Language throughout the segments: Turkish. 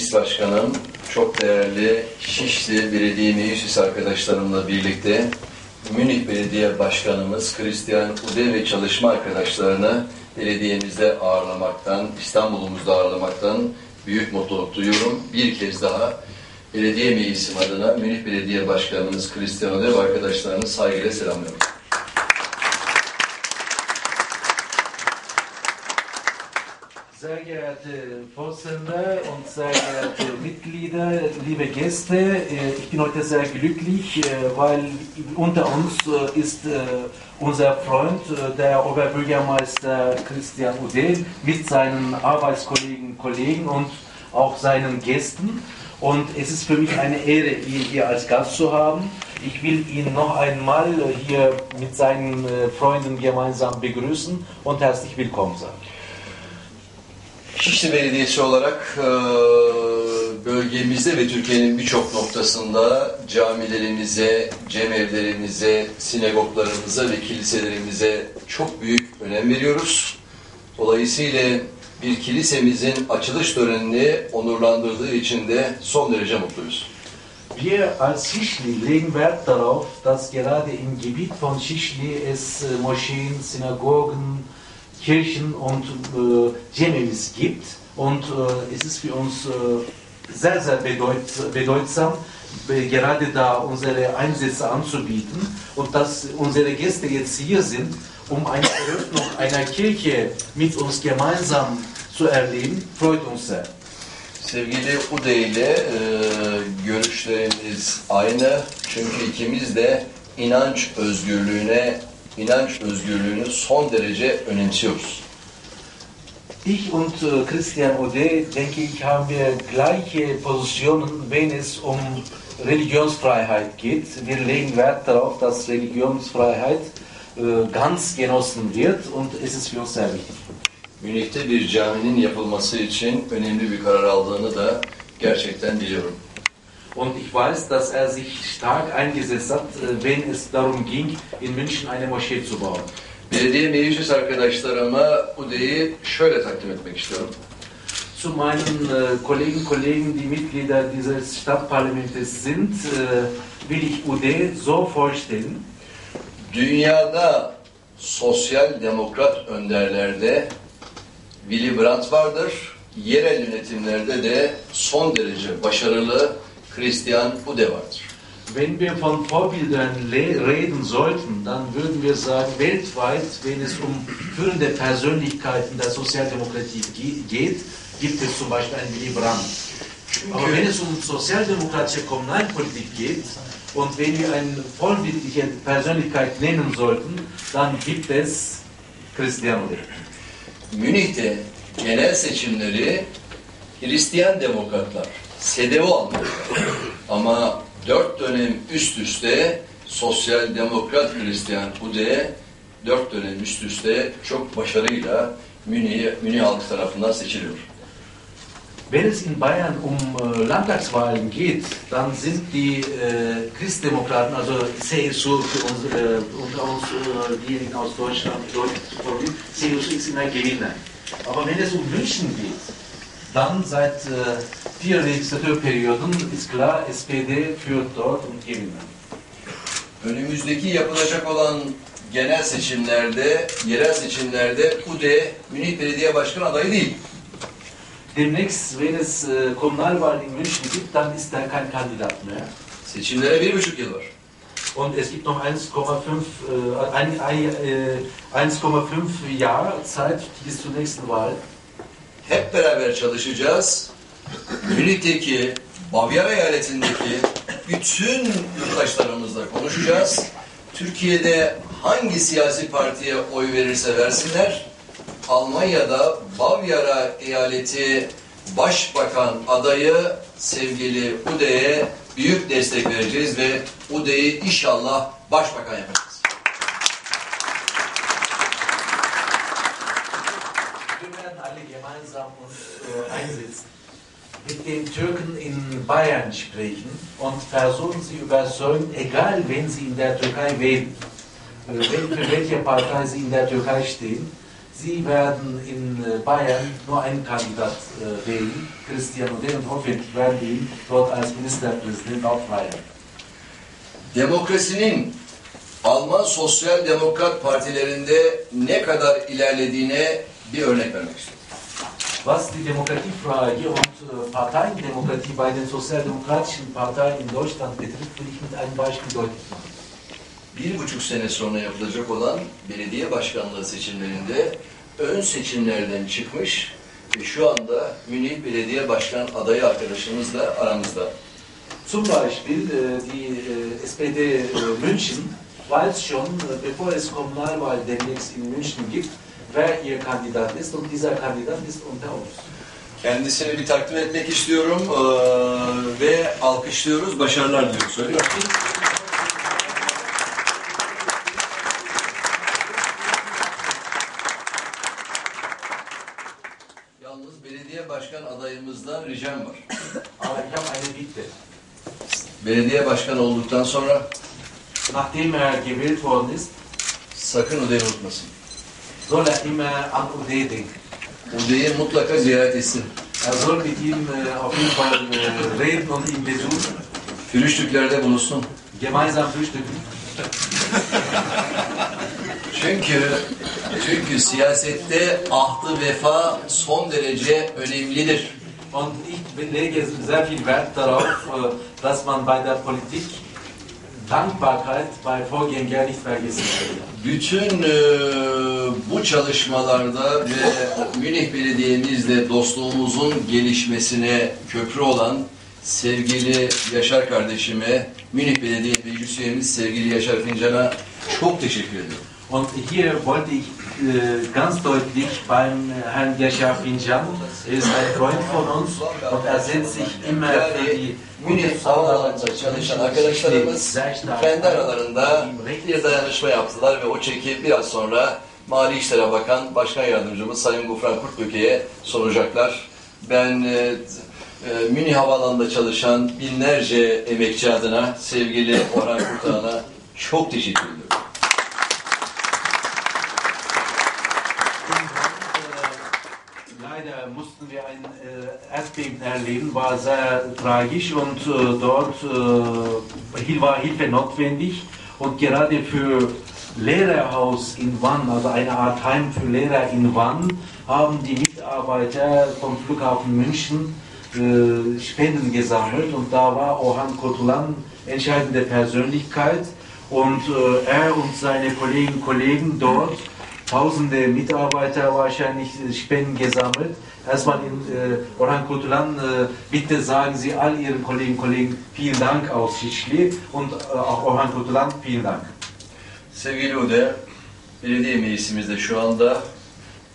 Meclis Başkanım, çok değerli Şişli Belediye Meclis arkadaşlarımla birlikte Münih Belediye Başkanımız Christian Ude ve çalışma arkadaşlarını belediyemizde ağırlamaktan, İstanbul'umuzda ağırlamaktan büyük mutluluk duyuyorum. Bir kez daha belediye meclisim adına Münih Belediye Başkanımız Christian Ude ve arkadaşlarını saygıyla selamlıyorum. Sehr geehrte Vorsitzende und sehr geehrte Mitglieder, liebe Gäste, äh, ich bin heute sehr glücklich, äh, weil unter uns äh, ist unser Freund, der Oberbürgermeister Christian Udel, mit seinen Arbeitskollegen, Kollegen und auch seinen Gästen. Und es ist für mich eine Ehre, ihn hier als Gast zu haben. Ich will ihn noch einmal hier mit seinen Freunden gemeinsam begrüßen und herzlich willkommen sagen. Şişli Belediyesi olarak e, bölgemizde ve Türkiye'nin birçok noktasında camilerimize, cemevlerimize, sinagoglarımıza ve kiliselerimize çok büyük önem veriyoruz. Dolayısıyla bir kilisemizin açılış törenini onurlandırdığı için de son derece mutluyuz. Wir als Schischli legen Wert darauf, dass gerade im Gebiet von Schischli es Moscheen, Synagogen, Kirchen und äh, Cemevis gibt. Und äh, es ist für uns äh, sehr, sehr bedeut bedeutsam, gerade da unsere Einsätze anzubieten und dass unsere Gäste jetzt hier sind, um eine Eröffnung einer Kirche mit uns gemeinsam zu erleben, freut uns sehr. Sevgili Ude ile e, görüşlerimiz aynı. Çünkü ikimiz de inanç özgürlüğüne inanç özgürlüğünü son derece önemsiyoruz. Ich und äh, Christian Ode, denke ich, haben wir gleiche Positionen, wenn es um Religionsfreiheit geht. Wir legen Wert darauf, dass Religionsfreiheit äh, ganz genossen wird und es ist für uns sehr wichtig. Münih'te bir caminin yapılması için önemli bir karar aldığını da gerçekten biliyorum. Und ich weiß, dass er sich stark eingesetzt hat, äh, wenn es darum ging, in München eine Moschee zu bauen. Belediye meclis arkadaşlarıma Ude'yi şöyle takdim etmek istiyorum. Zu meinen äh, Kollegen, Kollegen, die Mitglieder dieses Stadtparlamentes sind, äh, will ich Ude so vorstellen. Dünyada sosyal demokrat önderlerde Willy Brandt vardır. Yerel yönetimlerde de son derece başarılı Christian Ude vardır. Wenn wir von Vorbildern reden sollten, dann würden wir sagen, weltweit, wenn es um führende Persönlichkeiten der Sozialdemokratie geht, gibt es zum Beispiel einen Willy Brandt. Aber wenn es um sozialdemokratische Kommunalpolitik geht und wenn wir eine vorbildliche Persönlichkeit nennen sollten, dann gibt es Cristiano Ronaldo. Münih'te genel seçimleri Hristiyan demokratlar SEDEV'i almışlar. Ama dört dönem üst üste sosyal demokrat Hristiyan Ude dört dönem üst üste çok başarıyla Münih, Münih halkı tarafından seçiliyor. Wenn es in Bayern um äh, Landtagswahlen geht, dann sind die äh, Christdemokraten, also CSU für uns, äh, unter uns äh, diejenigen aus Deutschland, Deutschland CSU ist immer Gewinner. Aber wenn es um München geht, dann seit äh, vier Legislaturperioden ist klar, SPD führt dort und gewinnt. Önümüzdeki yapılacak olan genel seçimlerde, yerel seçimlerde UDE Münih Belediye Başkanı adayı değil. Demnächst, wenn es äh, Kommunalwahlen in München gibt, dann ist er kein Kandidat mehr. Seçimlere bir buçuk yıl var. Und es gibt noch 1,5 äh, 1,5 Jahre Zeit bis zur nächsten Wahl. Hep beraber çalışacağız. Münih'teki, Bavyera eyaletindeki bütün yurttaşlarımızla konuşacağız. Türkiye'de hangi siyasi partiye oy verirse versinler, Almanya'da Bavyera eyaleti başbakan adayı sevgili Ude'ye büyük destek vereceğiz ve Ude'yi inşallah başbakan yapacağız. Mit den Türken in Bayern sprechen und versuchen sie überzeugen, egal wen sie in der Türkei wählen, äh, wel- für welche Partei sie in der Türkei stehen, Sie werden in äh, Bayern nur einen Kandidat äh, wählen, Christian und hoffentlich werden ihn dort als Ministerpräsident auch feiern. Demokrasinin Alman Sosyal Demokrat Partilerinde ne kadar ilerlediğine bir örnek vermek istiyorum. Was die Demokratiefrage und äh, Parteiendemokratie bei den sozialdemokratischen Parteien in Deutschland betrifft, will ich mit einem Beispiel deutlich machen. Bir buçuk sene sonra yapılacak olan belediye başkanlığı seçimlerinde ön seçimlerden çıkmış ve şu anda Münih Belediye Başkan adayı arkadaşımız da aramızda. Zum Beispiel die SPD äh, München weiß schon, äh, bevor es Kommunalwahl demnächst in München gibt, wer ihr Kandidat ist und dieser Kandidat ist unter uns. Kendisini bir takdim etmek istiyorum eee, ve alkışlıyoruz, başarılar diliyoruz. Öyle mi? Yalnız belediye başkan adayımızdan ricam var. Habe eine Bitte. Belediye başkanı olduktan sonra Nachdem er gewählt worden ist, sakın Ude'yi unutmasın. Soll immer an Ude denken. Ude'yi mutlaka ziyaret etsin. Er soll mit ihm äh, auf jeden Fall äh, reden und ihn besuchen, Fürüştüklerde bulunsun. gemeinsam frühstücken. Çünkü çünkü siyasette ahdı vefa son derece önemlidir. Und ich lege sehr viel Wert darauf, dass man bei der Politik Dankbarkeit bei Vorgängern nicht vergessen. Bütün e, bu çalışmalarda ve Münih Belediye'mizle dostluğumuzun gelişmesine köprü olan sevgili Yaşar kardeşime, Münih Belediye Meclis üyemiz sevgili Yaşar Fincan'a çok teşekkür ediyorum. Und hier wollte ich äh, ganz deutlich beim Herrn Yaşar Fincan, er ist ein Freund von uns und er setzt sich immer für die Münih Havaalanı'nda çalışan arkadaşlarımız kendi aralarında bir dayanışma yaptılar ve o çeki biraz sonra Mali İşler'e Bakan Başkan Yardımcımız Sayın Gufran Kurtböke'ye soracaklar. Ben e, e, Münih Havaalanı'nda çalışan binlerce emekçi adına sevgili Orhan Kurtağan'a çok teşekkür ediyorum. Mussten wir ein äh, Erdbeben erleben, war sehr tragisch und äh, dort äh, war Hilfe notwendig. Und gerade für Lehrerhaus in Wann, also eine Art Heim für Lehrer in Wann, haben die Mitarbeiter vom Flughafen München äh, Spenden gesammelt und da war Orhan Kotulan entscheidende Persönlichkeit und äh, er und seine Kolleginnen und Kollegen dort tausende Mitarbeiter wahrscheinlich Spenden gesammelt. Erstmal in äh, Orhan Kurtulan, äh, bitte sagen Sie all Ihren Kolleginnen Kollegen vielen Dank aus Şişli und äh, auch Orhan Kurtulan vielen Dank. Sevgili Ude, belediye meclisimizde şu anda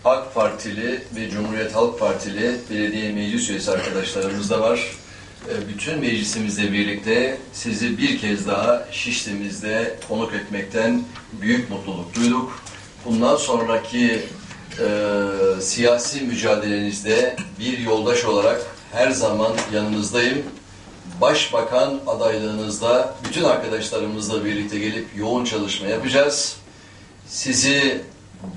AK Partili ve Cumhuriyet Halk Partili belediye meclis üyesi arkadaşlarımız da var. E, Bütün meclisimizle birlikte sizi bir kez daha Şişli'mizde konuk etmekten büyük mutluluk duyduk. Bundan sonraki e, siyasi mücadelenizde bir yoldaş olarak her zaman yanınızdayım. Başbakan adaylığınızda bütün arkadaşlarımızla birlikte gelip yoğun çalışma yapacağız. Sizi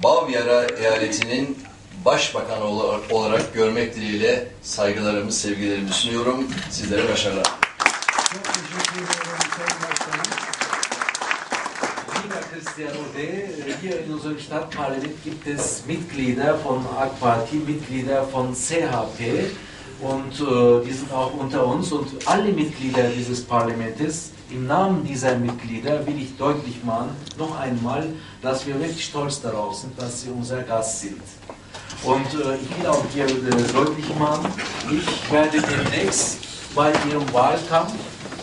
Bavyera eyaletinin başbakanı ola- olarak görmek dileğiyle saygılarımı, sevgilerimi sunuyorum. Sizlere başarılar. Çok teşekkür ederim Sayın Başkanım. Lieber Christian Ude, hier in unserem Stadtparlament gibt es Mitglieder von Party, Mitglieder von CHP und äh, die sind auch unter uns. Und alle Mitglieder dieses Parlaments, im Namen dieser Mitglieder will ich deutlich machen, noch einmal, dass wir wirklich stolz darauf sind, dass sie unser Gast sind. Und äh, ich will auch hier äh, deutlich machen, ich werde demnächst bei Ihrem Wahlkampf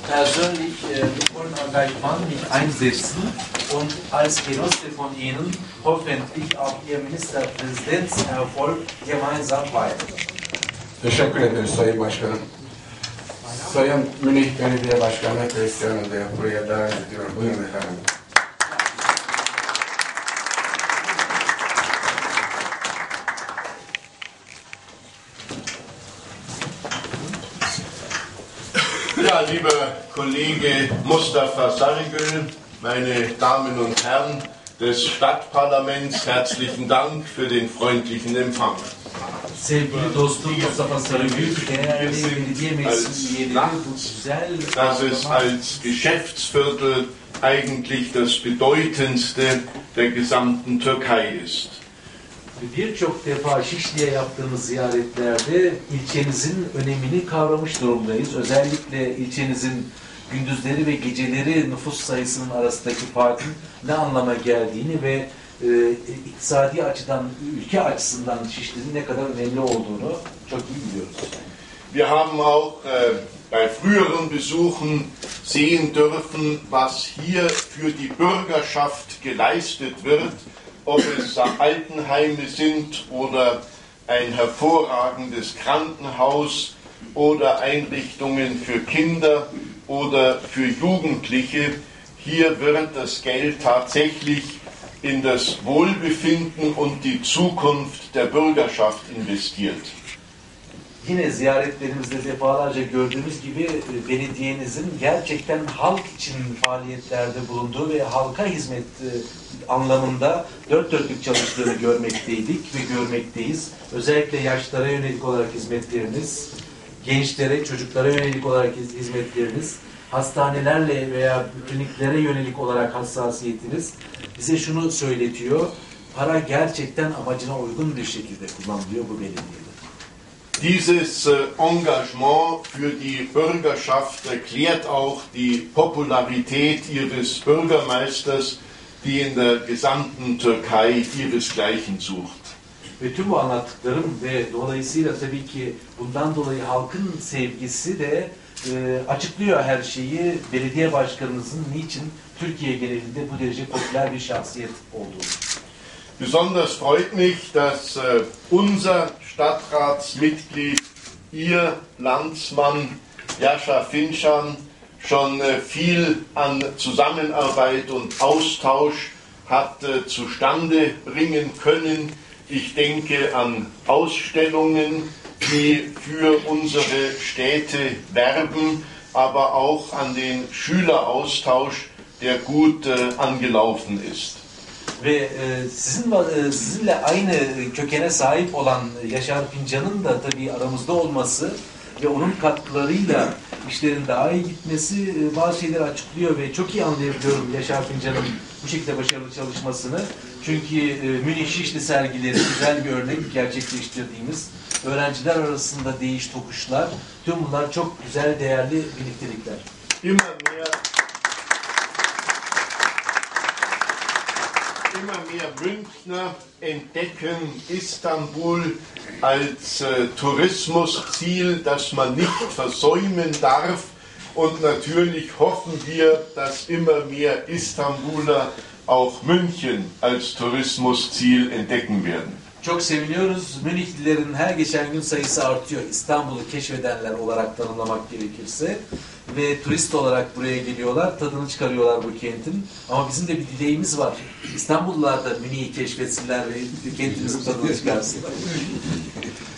persönlich äh, mit vollem Engagement mich einsetzen und als Genosse von Ihnen hoffentlich auch Ihr Ministerpräsidentserfolg gemeinsam feiern. Teşekkür ederiz Sayın Başkanım. Sayın Münih Belediye Başkanı Christian Oda'ya buraya davet ediyorum. Buyurun efendim. Ja, lieber Kollege Mustafa Sarigül, meine Damen und Herren, des Stadtparlaments herzlichen Dank für den freundlichen Empfang. Sevgili dostum Mustafa Sarıgül, değerli belediye bu güzel Das ist als Geschäftsviertel eigentlich das bedeutendste der gesamten Türkei ist. Birçok defa Şişli'ye yaptığımız ziyaretlerde ilçenizin önemini kavramış durumdayız. Özellikle ilçenizin gündüzleri ve geceleri nüfus sayısının arasındaki farkın ne anlama geldiğini ve e, iktisadi açıdan, ülke açısından Şişli'nin ne kadar önemli olduğunu çok iyi biliyoruz. Wir haben auch äh, bei früheren Besuchen sehen dürfen, was hier für die Bürgerschaft geleistet wird, ob es Altenheime sind oder ein hervorragendes Krankenhaus oder Einrichtungen für Kinder oder für Jugendliche. Hier wird das Geld tatsächlich in das Wohlbefinden und die Zukunft der Bürgerschaft investiert. Yine ziyaretlerimizde defalarca gördüğümüz gibi e, belediyenizin gerçekten halk için faaliyetlerde bulunduğu ve halka hizmet e, anlamında dört dörtlük çalıştığını görmekteydik ve görmekteyiz. Özellikle yaşlara yönelik olarak hizmetleriniz, gençlere, çocuklara yönelik olarak hiz- hizmetleriniz, hastanelerle veya kliniklere yönelik olarak hassasiyetiniz bize şunu söyletiyor. Para gerçekten amacına uygun bir şekilde kullanılıyor bu belediyede. Dieses äh, Engagement für die Bürgerschaft erklärt auch die Popularität ihres Bürgermeisters, die in der gesamten Türkei ihresgleichen sucht. Ve tüm bu anlattıklarım ve dolayısıyla tabii ki bundan dolayı halkın sevgisi de e, açıklıyor her şeyi. Belediye başkanınızın niçin Türkiye genelinde bu derece popüler bir şahsiyet olduğunu. Besonders freut mich, dass äh, unser Stadtratsmitglied, Ihr Landsmann Jascha Finschan, schon äh, viel an Zusammenarbeit und Austausch hat äh, zustande bringen können. Ich denke an Ausstellungen, die für unsere Städte werben, aber auch an den Schüleraustausch, der gut äh, angelaufen ist. Ve e, sizin e, sizinle aynı kökene sahip olan Yaşar Pincan'ın da tabii aramızda olması ve onun katkılarıyla işlerin daha iyi gitmesi e, bazı şeyleri açıklıyor ve çok iyi anlayabiliyorum Yaşar Pincan'ın bu şekilde başarılı çalışmasını. Çünkü e, Münih Şişli sergileri güzel bir örnek gerçekleştirdiğimiz öğrenciler arasında değiş tokuşlar tüm bunlar çok güzel değerli birliktelikler. immer mehr, immer mehr Münchner entdecken Istanbul als äh, Tourismusziel, das man nicht versäumen darf. Und natürlich hoffen wir, dass immer mehr Istanbuler auch München als Tourismusziel entdecken werden. Çok seviniyoruz. Münihlilerin her geçen gün sayısı artıyor. İstanbul'u keşfedenler olarak tanımlamak gerekirse. Ve turist olarak buraya geliyorlar. Tadını çıkarıyorlar bu kentin. Ama bizim de bir dileğimiz var. İstanbullular da Münih'i keşfetsinler ve kentimizin tadını çıkarsınlar.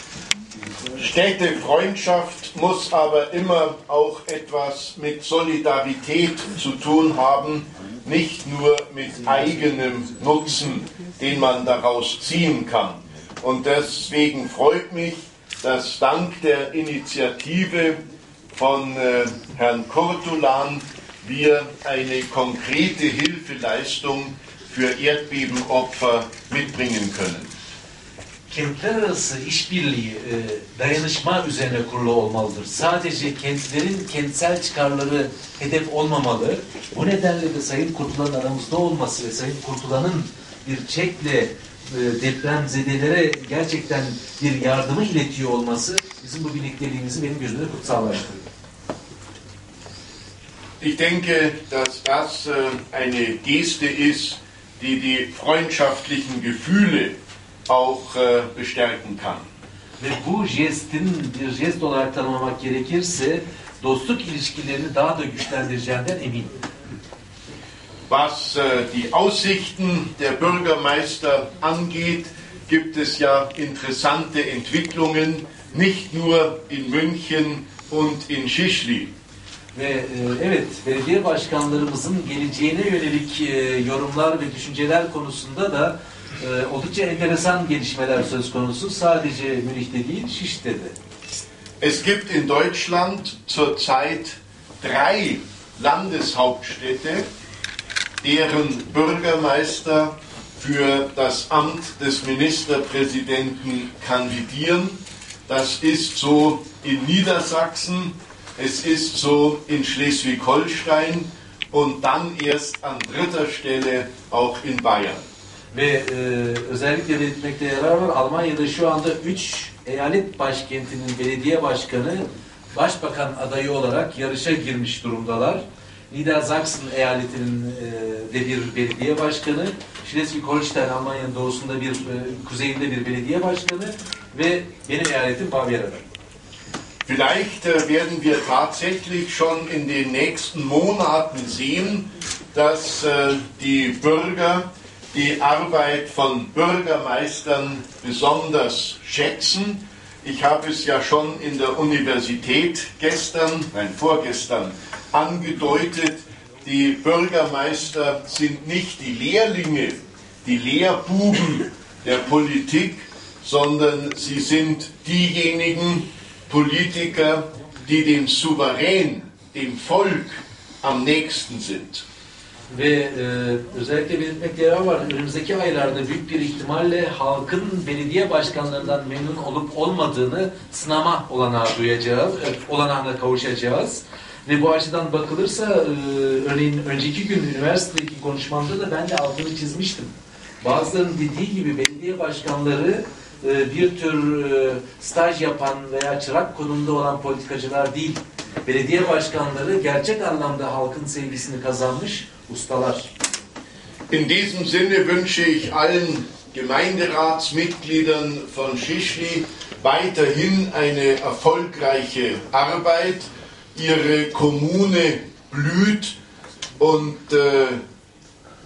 Städtefreundschaft muss aber immer auch etwas mit Solidarität zu tun haben, nicht nur mit eigenem Nutzen, den man daraus ziehen kann. Und deswegen freut mich, dass dank der Initiative von äh, Herrn Kurtulan wir eine konkrete Hilfeleistung für Erdbebenopfer mitbringen können. Kentler arası işbirliği e, dayanışma üzerine kurulu olmalıdır. Sadece kentlerin kentsel çıkarları hedef olmamalı. Bu nedenle de Sayın Kurtulan'ın aramızda olması ve Sayın Kurtulan'ın bir çekle e, depremzedelere gerçekten bir yardımı iletiyor olması bizim bu birlikteliğimizi benim gözümde kutsallaştırıyor. Ich denke, dass das äh, eine Geste ist, die die freundschaftlichen Gefühle auch äh, bestärken kann. Ve bu jestin bir jest olarak tanımlamak gerekirse dostluk ilişkilerini daha da güçlendireceğinden eminim. Was äh, die Aussichten der Bürgermeister angeht, gibt es ja interessante Entwicklungen, nicht nur in München und in Schischli. Ve e, evet, belediye başkanlarımızın geleceğine yönelik e, yorumlar ve düşünceler konusunda da e, oldukça enteresan gelişmeler söz konusu. Sadece Münih'te değil, Şiş'te de. Es gibt in Deutschland zurzeit drei Landeshauptstädte, deren Bürgermeister für das Amt des Ministerpräsidenten kandidieren. Das ist so in Niedersachsen, es ist so in Schleswig-Holstein und dann erst an dritter Stelle auch in Bayern. Ve e, özellikle belirtmekte yarar var. Almanya'da şu anda 3 eyalet başkentinin belediye başkanı başbakan adayı olarak yarışa girmiş durumdalar. Niedersachsen eyaletinin e, de bir belediye başkanı, Schleswig-Holstein Almanya'nın doğusunda bir, e, kuzeyinde bir belediye başkanı ve benim eyaletim Bavyera'da. Vielleicht äh, werden wir tatsächlich schon in den nächsten Monaten sehen, dass äh, die Bürger die Arbeit von Bürgermeistern besonders schätzen. Ich habe es ja schon in der Universität gestern, nein, vorgestern angedeutet. Die Bürgermeister sind nicht die Lehrlinge, die Lehrbuben der Politik, sondern sie sind diejenigen Politiker, die dem Souverän, dem Volk am nächsten sind. Ve e, özellikle belirtmekte yarar var. Önümüzdeki aylarda büyük bir ihtimalle halkın belediye başkanlarından memnun olup olmadığını sınama olanağı duyacağız, e, olanağına kavuşacağız. Ve bu açıdan bakılırsa e, örneğin önceki gün üniversitedeki konuşmamda da ben de altını çizmiştim. Bazılarının dediği gibi belediye başkanları e, bir tür e, staj yapan veya çırak konumunda olan politikacılar değil. Belediye başkanları gerçek anlamda halkın sevgisini kazanmış ustalar. In diesem Sinne wünsche ich allen Gemeinderatsmitgliedern von Schischli weiterhin eine erfolgreiche Arbeit. Ihre Kommune blüht und äh,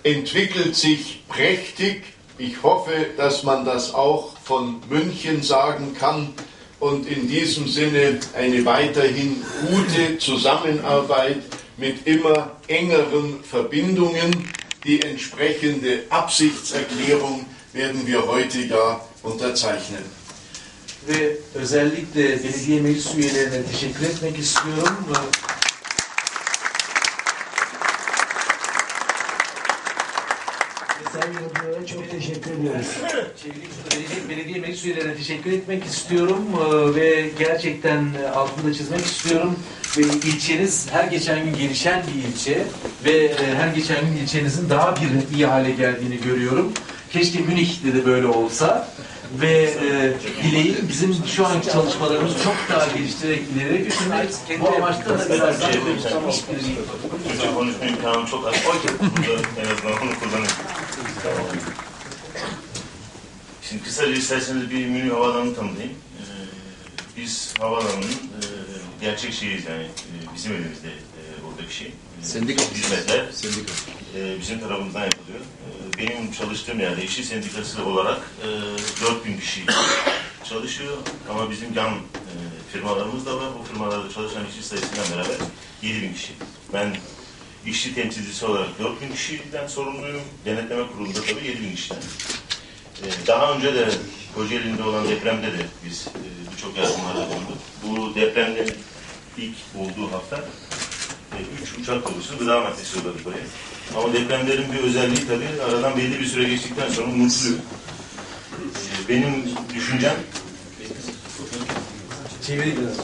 entwickelt sich prächtig. Ich hoffe, dass man das auch von München sagen kann und in diesem Sinne eine weiterhin gute Zusammenarbeit mit immer engeren Verbindungen. Die entsprechende Absichtserklärung werden wir heute ja unterzeichnen. Ve özellikle belediye meclis üyelerine teşekkür etmek istiyorum. Sayın Hoca'ya çok teşekkür ediyoruz. Belediye, belediye meclis üyelerine teşekkür etmek istiyorum Ee, ve gerçekten e, altını çizmek istiyorum. Ve ilçeniz her geçen gün gelişen bir ilçe ve e, her geçen gün ilçenizin daha bir iyi hale geldiğini görüyorum. Keşke Münih'te de böyle olsa ve e, dileğim bizim şu anki çalışmalarımızı çok daha geliştirerek ileriye götürmek. Bu amaçta da biraz daha konuşma imkanım çok az. En azından onu kullanayım. Şimdi kısaca isterseniz bir Münih Havaalanı'nı tanıtayım. Ee, biz havaalanının e, gerçek şeyiyiz yani e, bizim elimizde e, oradaki şey. E, Sendika. Hizmetler Sendika. e, bizim tarafımızdan yapılıyor. E, benim çalıştığım yerde işçi sendikası olarak e, 4000 kişi çalışıyor ama bizim yan e, firmalarımız da var. Bu firmalarda çalışan işçi sayısıyla beraber 7000 kişi. Ben işçi temsilcisi olarak 4000 kişiden sorumluyum. Denetleme kurulunda tabii 7000 kişiden. E, daha önce de Kocaeli'nde olan depremde de biz e, birçok yardımlarda bulunduk. Bu depremde ilk olduğu hafta e, üç uçak dolusu gıda maddesi yolladık oraya. Ama depremlerin bir özelliği tabii aradan belli bir süre geçtikten sonra unutuluyor. E, benim düşüncem Çevireyim biraz.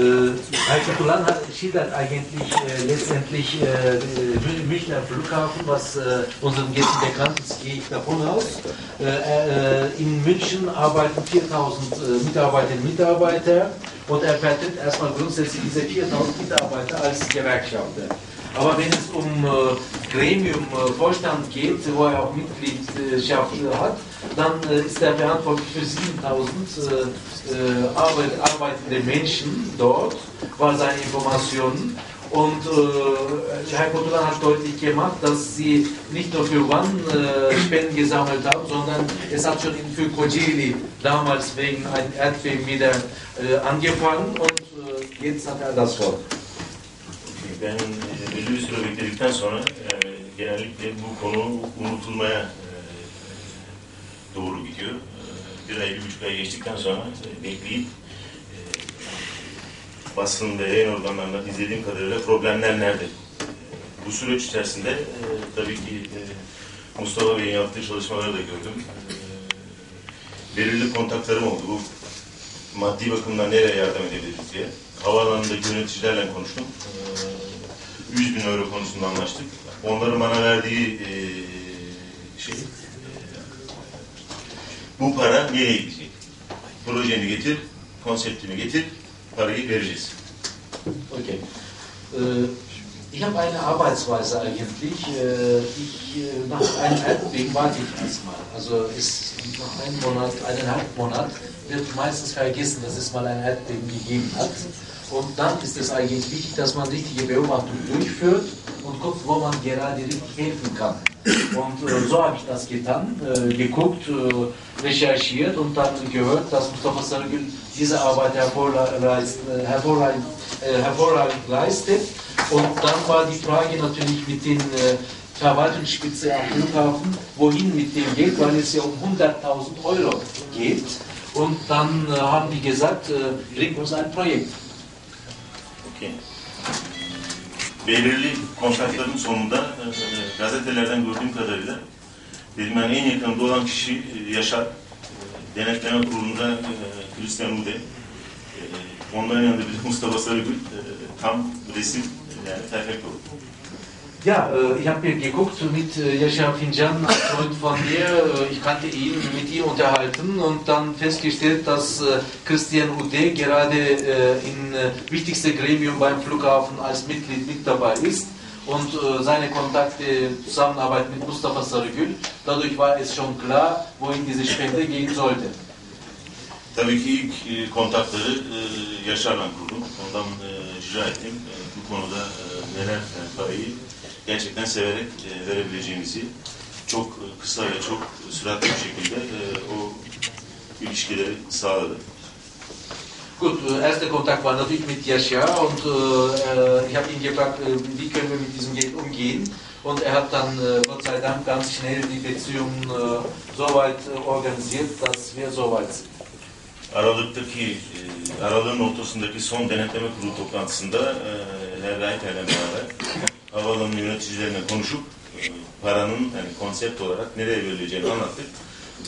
Äh, Herr Kaplan hat schildert eigentlich äh, letztendlich äh, den Münchner Flughafen, was äh, unseren Gästen bekannt ist, gehe ich davon aus. Äh, äh, in München arbeiten 4000 äh, Mitarbeiterinnen und Mitarbeiter und er vertritt erstmal grundsätzlich diese 4000 Mitarbeiter als Gewerkschafter. Aber wenn es um Gremium, Vorstand geht, wo er auch Mitgliedschaft hat, dann äh, ist er verantwortlich für 7000 äh, äh, arbeit, arbeitende Menschen dort, war seine Informationen. Und äh, Herr Kotulan hat deutlich gemacht, dass sie nicht nur für Wann äh, Spenden gesammelt haben, sondern es hat schon für Kocaeli damals wegen einem Erdbeben wieder äh, angefangen und äh, jetzt hat er das Wort. ben e, belli bir süre bekledikten sonra yani genellikle bu konu unutulmaya e, doğru gidiyor. Bir ay, bir buçuk ay geçtikten sonra e, bekleyip e, basın ve yayın organlarında izlediğim kadarıyla problemler nerede? E, Bu süreç içerisinde tabii ki Mustafa Bey'in yaptığı çalışmaları da gördüm. Belirli kontaklarım oldu. Bu maddi bakımdan nereye yardım edebiliriz diye. Havaalanındaki yöneticilerle konuştum. Ee, 100 bin euro konusunda anlaştık. Onların bana verdiği şey, bu para nereye gidecek? Projeni getir, konseptini getir, parayı vereceğiz. Okay. Äh, Ich habe eine Arbeitsweise eigentlich. Äh, Ich, äh, nach einem Erdbeben warte ich erstmal. Also ist nach einem Monat, eineinhalb Monat wird meistens vergessen, dass es mal ein Erdbeben gegeben hat. Und dann ist es eigentlich wichtig, dass man richtige Beobachtung durchführt und guckt, wo man gerade richtig helfen kann. Und äh, so habe ich das getan, äh, geguckt, äh, recherchiert und dann gehört, dass Mustafa Sarıgül diese Arbeit hervorragend, hervorragend, äh, leistet. Und dann war die Frage natürlich mit den äh, Verwaltungsspitze am Flughafen, wohin mit dem Geld, weil es ja um 100.000 Euro geht. Und dann äh, haben die gesagt, äh, bring uns ein Projekt. Okey. Belirli kontakların sonunda e, gazetelerden gördüğüm kadarıyla dedim ben en yakınımda olan kişi e, Yaşar. E, Denetleme kurulunda Christian Ude. Onların yanında bir Mustafa Sarıgül. Tam resim yani perfect oldu. Ja, äh, ich habe mir geguckt mit äh, Yaşar Fincan, ein Freund von mir. Äh, ich kannte ihn, mit ihm unterhalten und dann festgestellt, dass Christian Ude gerade äh, in äh, wichtigste Gremium beim Flughafen als Mitglied mit dabei ist und seine Kontakte, Zusammenarbeit mit Mustafa Sarıgül. Dadurch war es schon klar, wohin diese Spende gehen sollte. Tabii ki ilk e, kontakları e, Yaşar'la kurdum. Ondan e, rica ettim. Bu konuda neler parayı gerçekten severek e, verebileceğimizi çok kısa ve çok süratli bir şekilde e, o ilişkileri sağladı. Gut, erster Kontakt war natürlich mit Yaşar und äh, ich habe ihn gefragt, äh, wie können wir mit diesem Geld umgehen. Und er hat dann äh, Gott sei Dank ganz schnell die Beziehung äh, so weit äh, organisiert, dass wir so weit sind. Aralık'taki, e, Aralık'ın ortasındaki son denetleme kurulu toplantısında e, Herr Reiter'le beraber havaalanı yöneticilerine konuşup e, paranın yani konsept olarak nereye verileceğini anlattık.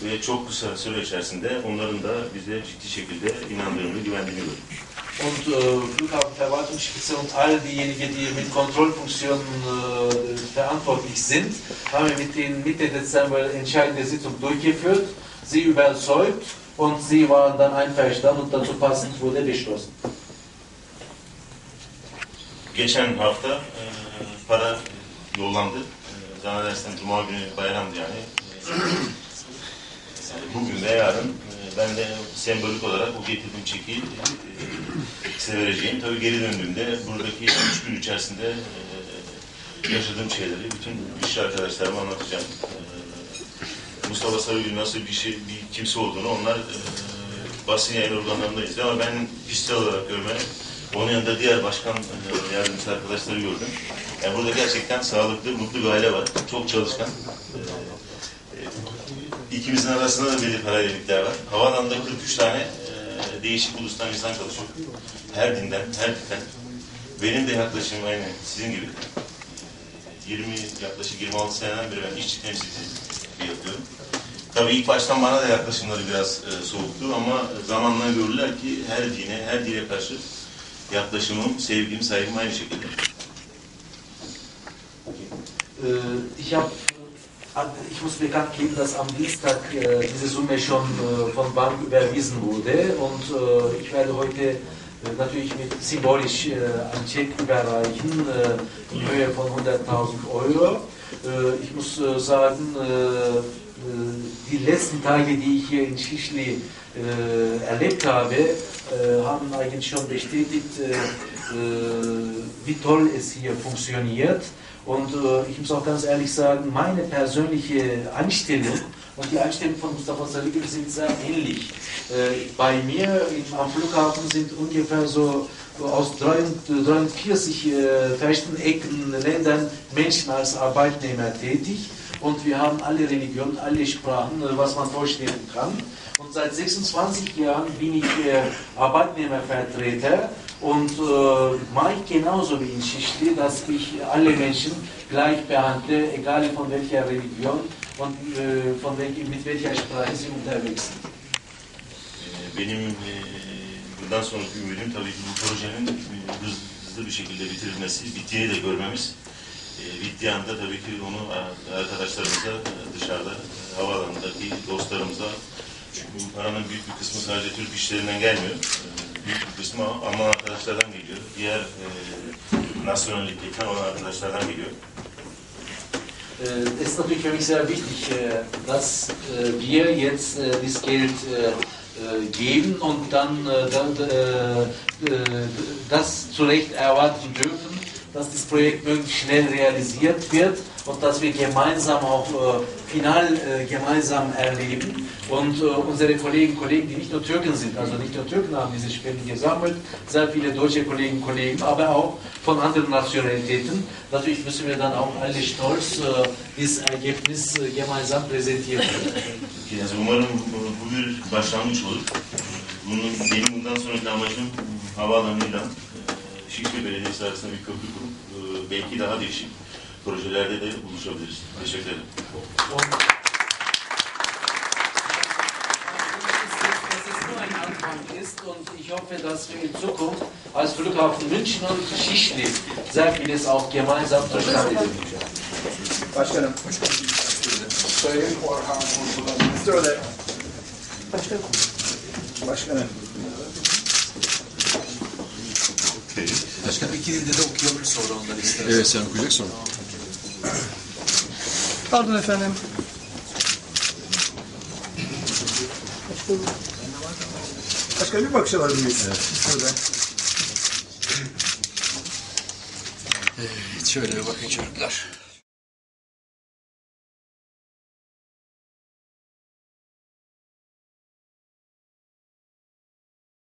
Ve çok kısa süre içerisinde onların da bize ciddi şekilde inandığını, güvendiğini gördük. Und äh, Flughafenverwaltungsspitze und all diejenigen, die mit Kontrollfunktionen äh, verantwortlich sind, haben wir mit denen Mitte Dezember entscheidende Sitzung durchgeführt, sie überzeugt und sie waren dann einverstanden und dazu passend wurde beschlossen. Geçen hafta e, para yollandı. E, zannedersem Cuma günü bayramdı yani. E, bugün ve yarın e, ben de sembolik olarak bu getirdiğim çeki e, size vereceğim. Tabii geri döndüğümde buradaki üç gün içerisinde e, yaşadığım şeyleri bütün iş arkadaşlarıma anlatacağım. E, Mustafa Sarıgül nasıl bir şey, bir kimse olduğunu onlar e, basın yayın organlarında izliyor ama ben kişisel olarak görme onun yanında diğer başkan e, yardımcısı arkadaşları gördüm. Yani burada gerçekten sağlıklı, mutlu bir aile var. Çok çalışkan. E, e, ikimizin arasında da belli paralellikler var. Havaalanında 43 tane e, değişik ulustan insan çalışıyor. Her dinden, her dilden. Benim de yaklaşım aynı sizin gibi. E, 20, yaklaşık 26 seneden beri ben işçi temsilciliği yapıyorum. Tabii ilk baştan bana da yaklaşımları biraz e, soğuktu ama zamanla görürler ki her dine, her dine karşı yaklaşımım, sevgim, saygım aynı şekilde. Ich habe ich muss bekannt geben, dass am Dienstag äh, diese Summe schon äh, von Bank überwiesen wurde und äh, ich werde heute äh, natürlich mit symbolisch einen Check überreichen in Höhe von 100.000 Euro. Ich muss sagen, die letzten Tage, die ich hier in Schischli äh, erlebt habe, äh, haben eigentlich schon bestätigt, äh, äh, wie toll es hier funktioniert. Und äh, ich muss auch ganz ehrlich sagen, meine persönliche Einstellung und die Einstellung von Mustafa Saligül sind sehr ähnlich. Äh, bei mir im, am Flughafen sind ungefähr so aus 43 äh, verschiedenen Ecken, Ländern Menschen als Arbeitnehmer tätig. Und wir haben alle Religionen, alle Sprachen, was man vorstellen kann. Und seit 26 Jahren bin ich äh, Arbeitnehmervertreter und äh, mache ich genauso wie in Şişli, dass ich alle Menschen gleich behandle, egal von welcher Religion und äh, von welch, mit welcher Sprache sie unterwegs sind. Benim e, bundan sonraki ümidim tabii ki bu projenin e, hız- hızlı bir şekilde bitirilmesi, bittiğini de görmemiz. E, Bittiği anda tabii ki onu arkadaşlarımıza dışarıda havaalanındaki dostlarımıza çünkü bu paranın büyük bir kısmı sadece Türk işlerinden gelmiyor. E, Büyük bir kısmı Alman arkadaşlardan geliyor. Diğer e, nasyonellikten olan arkadaşlardan geliyor. Es ist natürlich für mich sehr wichtig, dass wir jetzt äh, dieses Geld äh, äh, geben und dann das zu Recht erwarten dürfen, dass das Projekt möglichst schnell realisiert wird und dass wir gemeinsam auch äh, final äh, gemeinsam erleben. Und äh, unsere Kolleginnen und Kollegen, die nicht nur Türken sind, also nicht nur Türken haben diese Spenden gesammelt, sehr viele deutsche Kolleginnen und Kollegen, aber auch von anderen Nationalitäten. Natürlich müssen wir dann auch alle stolz äh, dieses Ergebnis äh, gemeinsam präsentieren. Yani umarım bu, bir başlangıç olur. Bunun, benim bundan sonraki amacım havaalanıyla Şişli Belediyesi arasında bir köprü kurup e, belki daha değişik projelerde de buluşabiliriz. Teşekkür ederim. İst und ich hoffe, dass wir in Zukunft als Flughafen München und Schischli sehr vieles auch gemeinsam zustande bringen. Başkanım. Sayın Orhan Kurtul'un Söyle. Başkanım. Başkanım. Başkanım iki dilde de okuyabilir sonra onları isterim. Evet sen okuyacaksın. Pardon efendim. Başkanım bir bakış alabilir miyiz? Şurada. Şöyle bir bakın çocuklar.